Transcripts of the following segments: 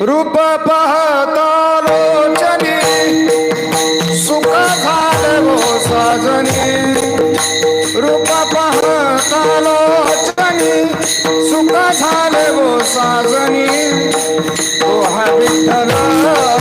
रूप पाहता लोचनी सुख झाले हो साजनी. रूप पाहता लोचनी सुख झाले हो साजनी. तो हा विठ्ठला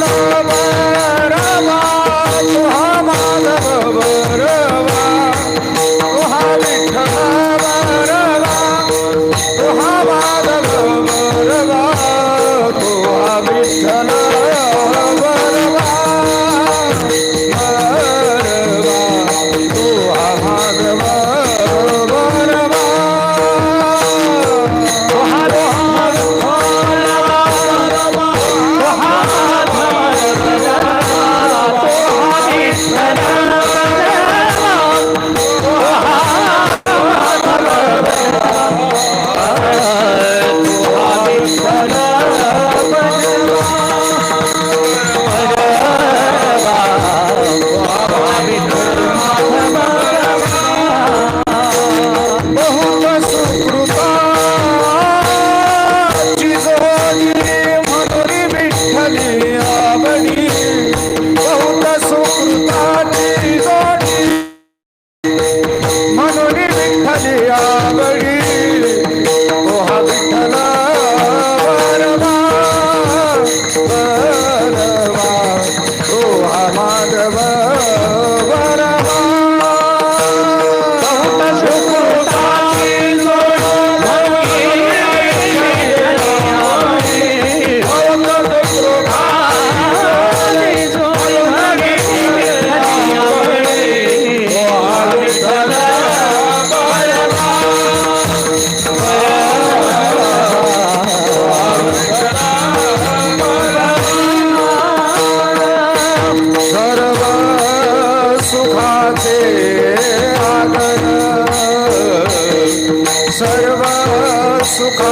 love. Fruta सर्वसुखा